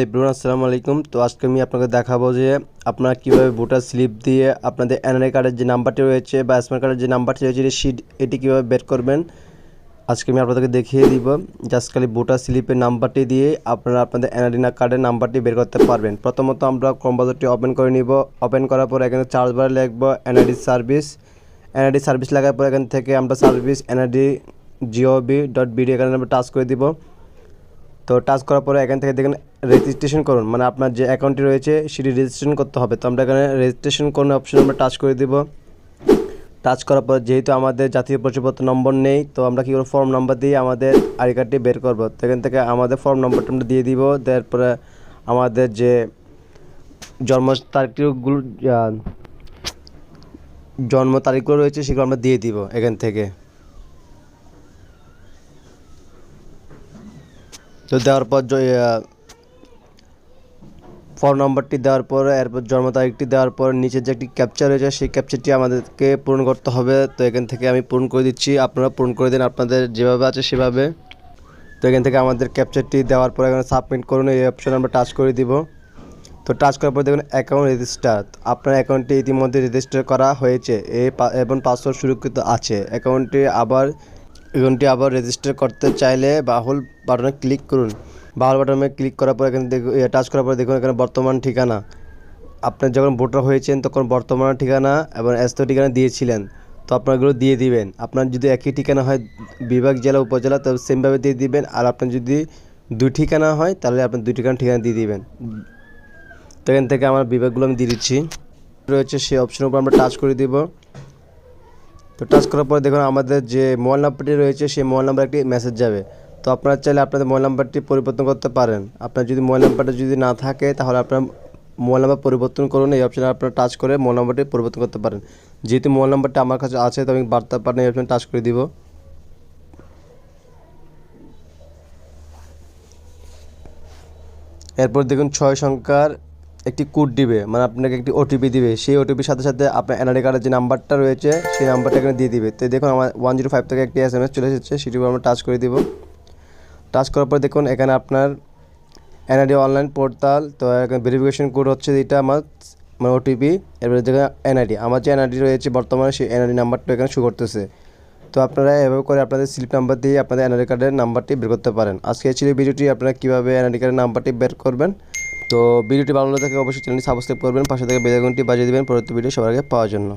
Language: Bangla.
এভরিওয়ান আসসালামু আলাইকুম। তো আজকে আমি আপনাকে দেখাবো যে আপনারা কীভাবে ভোটার স্লিপ দিয়ে আপনাদের এনআরআই কার্ডের যে নাম্বারটি রয়েছে বা স্মার্ট কার্ডের যে নাম্বারটি রয়েছে শিট এটি কীভাবে বের করবেন, আজকে আমি আপনাদেরকে দেখিয়ে দিব। জাস্ট খালি ভোটার স্লিপের নাম্বারটি দিয়ে আপনারা আপনাদের এনআরআই কার্ডের নাম্বারটি বের করতে পারবেন। প্রথমত আমরা কম্পিউটারটি ওপেন করে নিব। ওপেন করার পর এখানে চার্জ বার লিখব এনআইডি সার্ভিস এনআইডি সার্ভিস লাগার পর এখান থেকে আমরা service NID GOB dot BD এখানে আমরা টাচ করে দিব। তো টাচ করার পরে এখান থেকে দেখেন রেজিস্ট্রেশন করুন। মানে আপনার যে অ্যাকাউন্টটি রয়েছে, সেটি রেজিস্ট্রেশন করতে হবে। তো আমরা এখানে রেজিস্ট্রেশন করুন অপশন আমরা টাচ করে দিব। টাচ করার পর যেহেতু আমাদের জাতীয় পরিচয়পত্র নম্বর নেই, তো আমরা কী করব? ফর্ম নাম্বার দিয়ে আমাদের আই কার্ডটি বের করব। তো এখান থেকে আমাদের ফর্ম নম্বরটা আমরা দিয়ে দিব। দেওয়ার পরে আমাদের যে জন্ম তারিখগুলো জন্ম তারিখগুলো রয়েছে, সেগুলো আমরা দিয়ে দিব এখান থেকে। তো দেওয়ার পর ফোন নম্বরটি দেওয়ার পর, এরপর জন্ম তারিখটি দেওয়ার পর, নিচে যে একটি ক্যাপচার রয়েছে, সেই ক্যাপচারটি আমাদেরকে পূরণ করতে হবে। তো এখান থেকে আমি পূরণ করে দিচ্ছি। আপনারা পূরণ করে দিন। আপনাদের যেভাবে আছে সেভাবে। তো এখান থেকে আমাদের ক্যাপচারটি দেওয়ার পর এখানে সাবমিট করুন। এই অপশনে আমরা টাচ করে দিব। তো টাচ করার পর দেখুন অ্যাকাউন্ট রেজিস্টার আপনার অ্যাকাউন্টটি ইতিমধ্যে রেজিস্টার করা হয়েছে। এবং পাসওয়ার্ড সুরক্ষিত আছে। অ্যাকাউন্টটি আবার অ্যাকাউন্টটি আবার রেজিস্টার করতে চাইলে বাহুল বাটনে ক্লিক করুন। বাহুল বাটনে ক্লিক করার পর এখানে দেখুন টাচ করার পর দেখুন এখানে বর্তমান ঠিকানা। আপনি যখন ভোটার হয়েছেন তখন বর্তমান ঠিকানা এবং এস্ত ঠিকানা দিয়েছিলেন। তো আপনার এগুলো দিয়ে দিবেন। আপনার যদি একই ঠিকানা হয় বিভাগ, জেলা, উপজেলা তবে সেমভাবে দিয়ে দিবেন। আর আপনার যদি দুই ঠিকানা হয়, তাহলে আপনার দুই ঠিকানা ঠিকানা দিয়ে দিবেন। তো এখান থেকে আমার বিভাগগুলো আমি দিয়ে দিচ্ছি। রয়েছে সেই অপশনের উপর আমরা টাচ করে দিব। তো টাচ করার পর দেখুন আমাদের যে মোবাইল নাম্বারটি রয়েছে, সেই মোবাইল নাম্বার একটি মেসেজ যাবে। তো আপনারা চাইলে আপনাদের মোবাইল নাম্বারটি পরিবর্তন করতে পারেন। আপনার যদি মোবাইল নাম্বারটা যদি না থাকে, তাহলে আপনার মোবাইল নাম্বার পরিবর্তন করুন। এই অপশানে আপনারা টাচ করে মোবাইল নাম্বারটি পরিবর্তন করতে পারেন। যেহেতু মোবাইল নাম্বারটা আমার কাছে আছে, তো আমি বার্তা পাঠানো এই অপশানে টাচ করে দিব। এরপর দেখুন ছয় সংখ্যার একটি কোড দিবে মানে আপনাকে একটি ওটিপি দিবে। সেই ওটিপির সাথে সাথে আপনার এনআরআই কার্ডের যে নাম্বারটা রয়েছে, সেই নাম্বারটা এখানে দিয়ে দিবে। তো দেখুন, আমার ওয়ান জিরো ফাইভ থেকে একটি এস এম এস চলে এসেছে উপর আমরা টাচ করে দিব। টাচ করার পর দেখুন, এখানে আপনার এনআরডি অনলাইন পোর্টাল তো এখানে ভেরিফিকেশন কোড হচ্ছে এটা আমার মানে ওটিপি এরপরে দেখুন এনআইডি আমার যে এনআইডি রয়েছে বর্তমানে, সেই এনআইডি নাম্বারটা এখানে শো করতেছে। তো আপনারা এভাবে করে আপনাদের স্লিপ নাম্বার দিয়ে আপনাদের এনআইডি কার্ডের নাম্বারটি বের করতে পারেন। আজকে ছিল ভিডিওটি, আপনারা কীভাবে এনআইডি কার্ডের নাম্বারটি বের করবেন তো ভিডিওটি ভালো লাগে অবশ্যই চ্যানেলটি সাবস্ক্রাইব করবেন, পাশে থেকে বেলাইকনটি বাজিয়ে দেবেন পরবর্তী ভিডিও সবার আগে পাওয়ার জন্য।